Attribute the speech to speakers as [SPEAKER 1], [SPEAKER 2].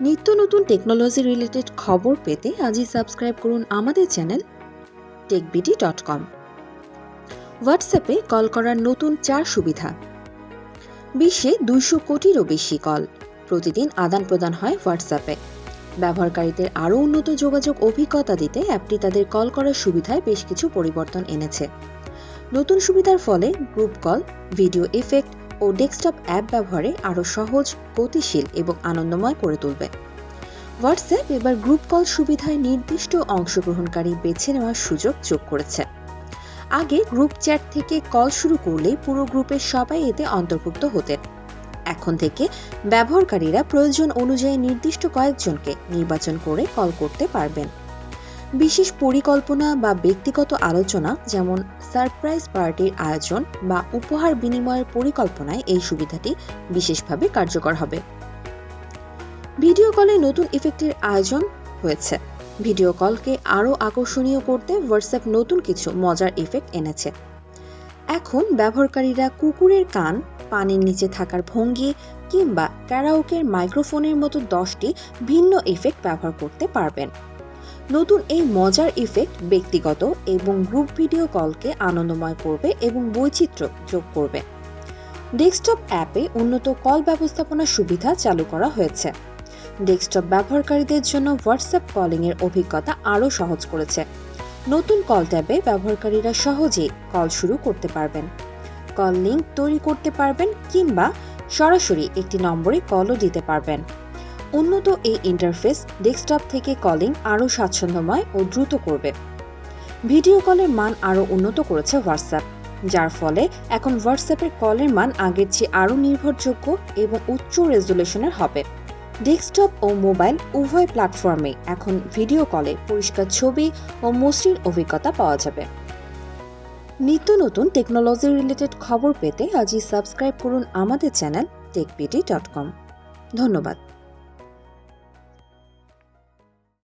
[SPEAKER 1] নিত্য নতুন technology related খবর পেতে আজই সাবস্ক্রাইব করুন আমাদের চ্যানেল টেকবিডি ডট কম হোয়াটসঅ্যাপে কল করার নতুন চার সুবিধা। বিশ্বে দুইশো কোটিরও বেশি কল প্রতিদিন আদান প্রদান হয় হোয়াটসঅ্যাপে ব্যবহারকারীদের আরও উন্নত যোগাযোগ অভিজ্ঞতা দিতে অ্যাপটি তাদের কল করার সুবিধায় বেশ কিছু পরিবর্তন এনেছে। নতুন সুবিধার ফলে গ্রুপ কল ভিডিও ইফেক্ট ও ডেস্কটপ অ্যাপ ব্যবহারে আরও সহজ, গতিশীল এবং আনন্দময় করে তুলবে। হোয়াটসঅ্যাপ এবার গ্রুপ কল সুবিধায় নির্দিষ্ট অংশগ্রহণকারী বেছে নেওয়ার সুযোগ যোগ করেছে। আগে গ্রুপ চ্যাট থেকে কল শুরু করলেই পুরো গ্রুপের সবাই এতে অন্তর্ভুক্ত হতেন। এখন থেকে ব্যবহারকারীরা প্রয়োজন অনুযায়ী নির্দিষ্ট কয়েকজনকে নির্বাচন করে কল করতে পারবেন। বিশেষ পরিকল্পনা বা ব্যক্তিগত আলোচনা, যেমন সারপ্রাইজ পার্টির আয়োজন বা উপহার বিনিময়ের পরিকল্পনায় এই সুবিধাটি বিশেষভাবে কার্যকর হবে। ভিডিও কলে নতুন ইফেক্টের আয়োজন হয়েছে। ভিডিও কলকে আরও আকর্ষণীয় করতে হোয়াটসঅ্যাপ নতুন কিছু মজার ইফেক্ট এনেছে। এখন ব্যবহারকারীরা কুকুরের কান, পানির নিচে থাকার ভঙ্গি কিংবা ক্যারাওকের মাইক্রোফোনের মতো দশটি ভিন্ন ইফেক্ট ব্যবহার করতে পারবেন। নতুন এই মজার ইফেক্ট ব্যক্তিগত এবং গ্রুপ ভিডিও কলকে আনন্দময় করবে এবং বৈচিত্র্য যোগ করবে। ডেস্কটপ অ্যাপে উন্নত কল ব্যবস্থাপনা সুবিধা চালু করা হয়েছে। ডেস্কটপ ব্যবহারকারীদের জন্য হোয়াটসঅ্যাপ কলিং এর অভিজ্ঞতা আরও সহজ করেছে। নতুন কল ট্যাবে ব্যবহারকারীরা সহজেই কল শুরু করতে পারবেন। কল লিঙ্ক তৈরি করতে পারবেন কিংবা সরাসরি একটি নম্বরে কলও দিতে পারবেন। উন্নত এই ইন্টারফেস ডেস্কটপ থেকে কলিং আরও স্বাচ্ছন্দ্যময় ও দ্রুত করবে। ভিডিও কলের মান আরও উন্নত করেছে হোয়াটসঅ্যাপ যার ফলে এখন হোয়াটসঅ্যাপের কলের মান আগের চেয়ে আরও নির্ভরযোগ্য এবং উচ্চ রেজুলেশনের হবে। ডেস্কটপ ও মোবাইল উভয় প্ল্যাটফর্মে এখন ভিডিও কলে পরিষ্কার ছবি ও মসৃণ অভিজ্ঞতা পাওয়া যাবে। নিত্য নতুন টেকনোলজি রিলেটেড খবর পেতে আজই সাবস্ক্রাইব করুন আমাদের চ্যানেল টেকপিটি ডট কম ধন্যবাদ।